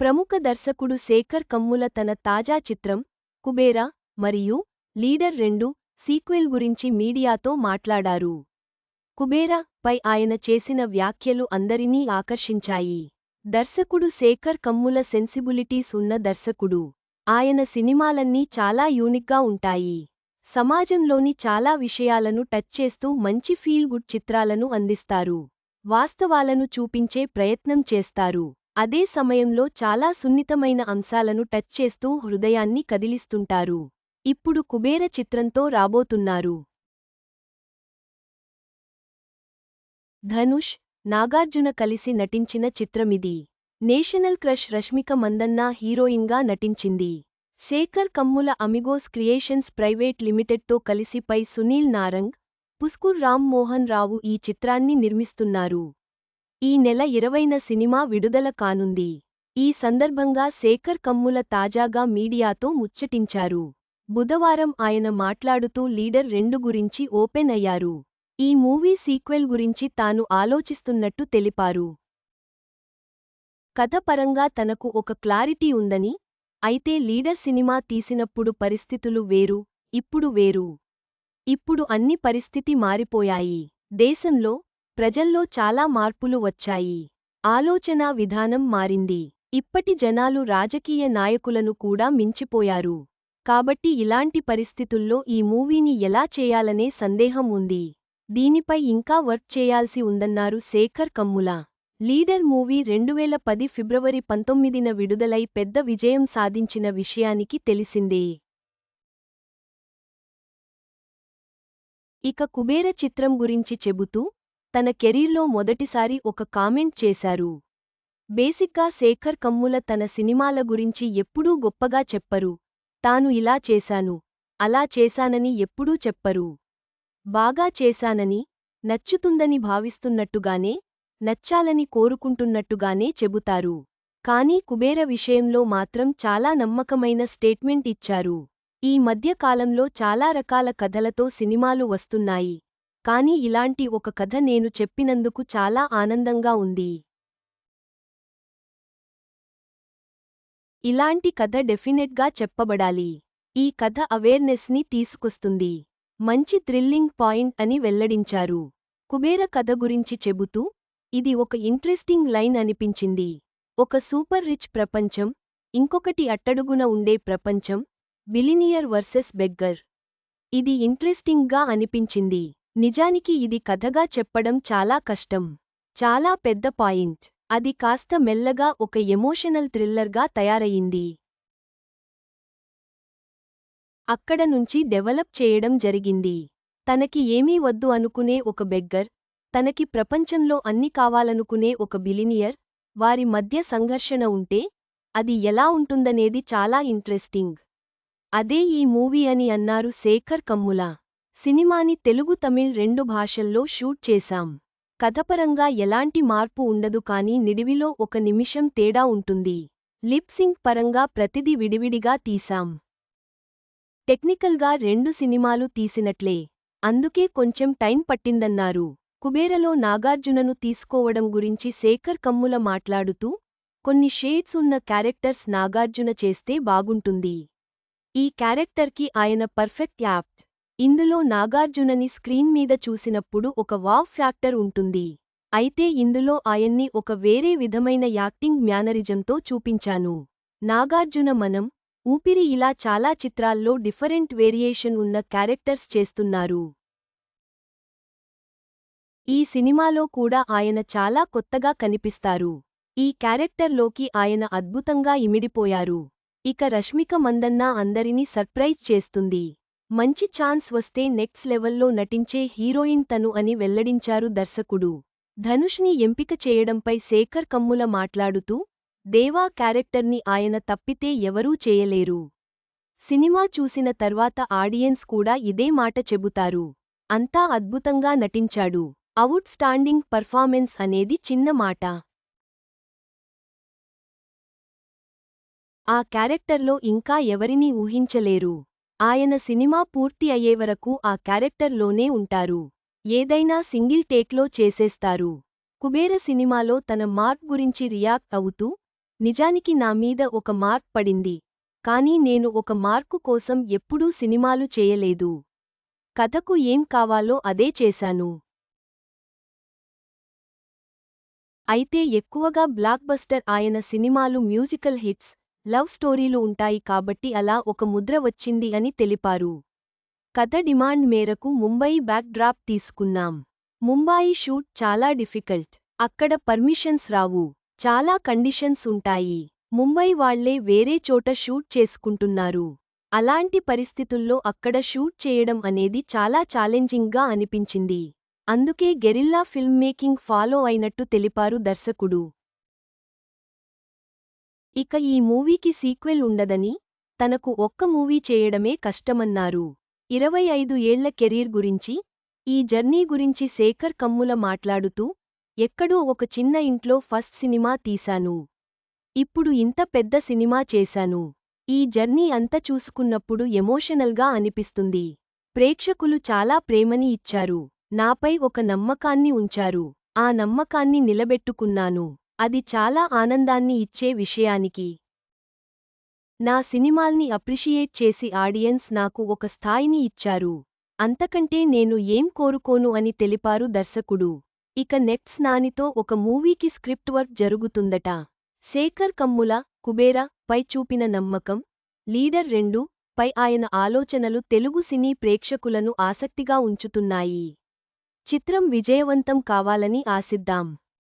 ప్రముఖ దర్శకుడు శేఖర్ కమ్ముల తన తాజా చిత్రం కుబేరా మరియు లీడర్ రెండు సీక్వెల్ గురించి మీడియాతో మాట్లాడారు. కుబేరా పై ఆయన చేసిన వ్యాఖ్యలు అందరినీ ఆకర్షించాయి. దర్శకుడు శేఖర్ కమ్ముల సెన్సిబిలిటీస్ ఉన్న దర్శకుడు. ఆయన సినిమాలన్నీ చాలా యూనిక్గా ఉంటాయి. సమాజంలోని చాలా విషయాలను టచ్ చేస్తూ మంచి ఫీల్ గుడ్ చిత్రాలను అందిస్తారు. వాస్తవాలను చూపించే ప్రయత్నం చేస్తారు. అదే సమయంలో చాలా సున్నితమైన అంశాలను టచ్ చేస్తూ హృదయాన్ని కదిలిస్తుంటారు. ఇప్పుడు కుబేర చిత్రంతో రాబోతున్నారు. ధనుష్ నాగార్జున కలిసి నటించిన చిత్రమిది. నేషనల్ క్రష్ రష్మిక మందన్న హీరోయిన్గా నటించింది. Sekhar Kammula Amigos Creations Private లిమిటెడ్తో కలిసి పై సునీల్ నారంగ్ పుస్కూర్ రామ్ మోహన్ రావు ఈ చిత్రాన్ని నిర్మిస్తున్నారు. ఈ నెల ఇరవైన సినిమా విడుదల కానుంది. ఈ సందర్భంగా శేఖర్ కమ్ముల తాజాగా మీడియాతో ముచ్చటించారు. బుధవారం ఆయన మాట్లాడుతూ లీడర్ రెండు గురించి ఓపెన్ అయ్యారు. ఈ మూవీ సీక్వెల్ గురించి తాను ఆలోచిస్తున్నట్టు తెలిపారు. కథపరంగా తనకు ఒక క్లారిటీ ఉందని అయితే లీడర్ సినిమా తీసినప్పుడు పరిస్థితులు వేరు ఇప్పుడు వేరు. ఇప్పుడు అన్ని పరిస్థితి మారిపోయాయి. దేశంలో ప్రజల్లో చాలా మార్పులు వచ్చాయి. ఆలోచనా విధానం మారింది. ఇప్పటి జనాలు రాజకీయ నాయకులను కూడా మించిపోయారు. కాబట్టి ఇలాంటి పరిస్థితుల్లో ఈ మూవీని ఎలా చేయాలనే సందేహం ఉంది. దీనిపై ఇంకా వర్క్ చేయాల్సి ఉందన్నారు శేఖర్ కమ్ముల. లీడర్ మూవీ రెండువేల పది ఫిబ్రవరి పంతొమ్మిదిన విడుదలై పెద్ద విజయం సాధించిన విషయానికి తెలిసిందే. ఇక కుబేర చిత్రం గురించి చెబుతూ తన కెరీర్లో మొదటిసారి ఒక కామెంట్ చేశారు. బేసిక్గా శేఖర్ కమ్ముల తన సినిమాల గురించి ఎప్పుడూ గొప్పగా చెప్పరు. తాను ఇలా చేశాను అలా చేశానని ఎప్పుడూ చెప్పరు. బాగా చేశానని నచ్చుతుందని భావిస్తున్నట్టుగానే నచ్చాలని కోరుకుంటున్నట్టుగానే చెబుతారు. కానీ కుబేర విషయంలో మాత్రం చాలా నమ్మకమైన స్టేట్మెంట్ ఇచ్చారు. ఈ మధ్యకాలంలో చాలా రకాల కథలతో సినిమాలు వస్తున్నాయి. కానీ ఇలాంటి ఒక కథ నేను చెప్పినందుకు చాలా ఆనందంగా ఉంది. ఇలాంటి కథ డెఫినెట్గా చెప్పబడాలి. ఈ కథ అవేర్నెస్ని తీసుకొస్తుంది. మంచి థ్రిల్లింగ్ పాయింట్ అని వెల్లడించారు. కుబేర కథ గురించి చెబుతూ ఇది ఒక ఇంట్రెస్టింగ్ లైన్ అనిపించింది. ఒక సూపర్ రిచ్ ప్రపంచం ఇంకొకటి అట్టడుగున ఉండే ప్రపంచం బిలినియర్ వర్సెస్ బెగ్గర్. ఇది ఇంట్రెస్టింగ్గా అనిపించింది. నిజానికి ఇది కథగా చెప్పడం చాలా కష్టం. చాలా పెద్ద పాయింట్. అది కాస్త మెల్లగా ఒక ఎమోషనల్ థ్రిల్లర్గా తయారయింది. అక్కడ నుంచి డెవలప్ చేయడం జరిగింది. తనకి ఏమీ వద్దు అనుకునే ఒక బెగ్గర్ తనకి ప్రపంచంలో అన్ని కావాలనుకునే ఒక బిలినియర్ వారి మధ్య సంఘర్షణ ఉంటే అది ఎలా ఉంటుందనేది చాలా ఇంట్రెస్టింగ్. అదే ఈ మూవీ అని అన్నారు శేఖర్ కమ్ములా. సినిమాని తెలుగు తమిళ్ రెండు భాషల్లో షూట్ చేశాం. కథపరంగా ఎలాంటి మార్పు ఉండదు కానీ నిడివిలో ఒక నిమిషం తేడా ఉంటుంది. లిప్సింగ్ పరంగా ప్రతిది విడివిడిగా తీశాం. టెక్నికల్గా రెండు సినిమాలు తీసినట్లే. అందుకే కొంచెం టైం పట్టిందన్నారు. కుబేరలో నాగార్జునను తీసుకోవడం గురించి శేఖర్ కమ్ముల మాట్లాడుతూ కొన్ని షేడ్స్ ఉన్న క్యారెక్టర్స్ నాగార్జున చేస్తే బాగుంటుంది. ఈ క్యారెక్టర్కి ఆయన పర్ఫెక్ట్ యాప్ట్ ఇందులో నాగార్జునని స్క్రీన్ మీద చూసినప్పుడు ఒక వావ్ ఫ్యాక్టర్ ఉంటుంది. అయితే ఇందులో ఆయన్ని ఒక వేరే విధమైన యాక్టింగ్ మ్యానరిజంతో చూపించాను. నాగార్జున మనం ఊపిరి ఇలా చాలా చిత్రాల్లో డిఫరెంట్ వేరియేషన్ ఉన్న క్యారెక్టర్స్ చేస్తున్నారు. ఈ సినిమాలో కూడా ఆయన చాలా కొత్తగా కనిపిస్తారు. ఈ క్యారెక్టర్లోకి ఆయన అద్భుతంగా ఇమిడిపోయారు. ఇక రష్మిక మందన్న అందరినీ సర్ప్రైజ్ చేస్తుంది. మంచి ఛాన్స్ వస్తే నెక్స్ట్ లెవెల్లో నటించే హీరోయిన్ తను అని వెల్లడించారు దర్శకుడు. ధనుష్ని ఎంపిక చేయడంపై శేఖర్ కమ్ముల మాట్లాడుతూ దేవా క్యారెక్టర్ని ఆయన తప్పితే ఎవరూ చేయలేరు. సినిమా చూసిన తర్వాత ఆడియన్స్ కూడా ఇదే మాట చెబుతారు. అంతా అద్భుతంగా నటించాడు. అవుట్ స్టాండింగ్ పర్ఫార్మెన్స్ అనేది చిన్న మాట. ఆ క్యారెక్టర్లో ఇంకా ఎవరినీ ఊహించలేరు. ఆయన సినిమా పూర్తి అయ్యేవరకు ఆ క్యారెక్టర్లోనే ఉంటారు. ఏదైనా సింగిల్ టేక్లో చేసేస్తారు. కుబేర సినిమాలో తన మార్క్ గురించి రియాక్ట్ అవుతూ నిజానికి నా మీద ఒక మార్క్ పడింది. కానీ నేను ఒక మార్కు కోసం ఎప్పుడూ సినిమాలు చేయలేదు. కథకు ఏం కావాలో అదే చేశాను. అయితే ఎక్కువగా బ్లాక్బస్టర్ ఆయన సినిమాలు మ్యూజికల్ హిట్స్ లవ్ స్టోరీలు ఉంటాయి కాబట్టి అలా ఒక ముద్ర వచ్చింది అని తెలిపారు. కథ డిమాండ్ మేరకు ముంబై బ్యాక్ డ్రాప్ తీసుకున్నాం. ముంబాయి షూట్ చాలా డిఫికల్ట్. అక్కడ పర్మిషన్స్ రావు. చాలా కండిషన్స్ ఉంటాయి. ముంబై వాళ్ళే వేరే చోట షూట్ చేసుకుంటున్నారు. అలాంటి పరిస్థితుల్లో అక్కడ షూట్ చేయడం అనేది చాలా ఛాలెంజింగ్గా అనిపించింది. అందుకే గెరిల్లా ఫిల్మ్ మేకింగ్ ఫాలో అయినట్టు తెలిపారు దర్శకుడు. ఇక ఈ మూవీకి సీక్వెల్ ఉండదని తనకు ఒక్క మూవీ చేయడమే కష్టమన్నారు. ఇరవై ఐదు ఏళ్ళ కెరీర్ గురించి ఈ జర్నీ గురించి శేఖర్ కమ్ముల మాట్లాడుతూ ఎక్కడో ఒక చిన్న ఇంట్లో ఫస్ట్ సినిమా తీశాను. ఇప్పుడు ఇంత పెద్ద సినిమా చేశాను. ఈ జర్నీ అంత చూసుకున్నప్పుడు ఎమోషనల్గా అనిపిస్తుంది. ప్రేక్షకులు చాలా ప్రేమని ఇచ్చారు. నాపై ఒక నమ్మకాన్ని ఉంచారు. ఆ నమ్మకాన్ని నిలబెట్టుకున్నాను. అది చాలా ఆనందాన్ని ఇచ్చే విషయానికి. నా సినిమాల్ని అప్రిషియేట్ చేసి ఆడియన్స్ నాకు ఒక స్థాయిని ఇచ్చారు. అంతకంటే నేను ఏం కోరుకోను అని తెలిపారు దర్శకుడు. ఇక నెక్ట్స్ నానితో ఒక మూవీకి స్క్రిప్ట్ వర్క్ జరుగుతుందట. శేఖర్ కమ్ముల కుబేరా పై చూపిన నమ్మకం లీడర్ రెండు పై ఆయన ఆలోచనలు తెలుగు సినీ ప్రేక్షకులను ఆసక్తిగా ఉంచుతున్నాయి. చిత్రం విజయవంతం కావాలని ఆశిద్దాం.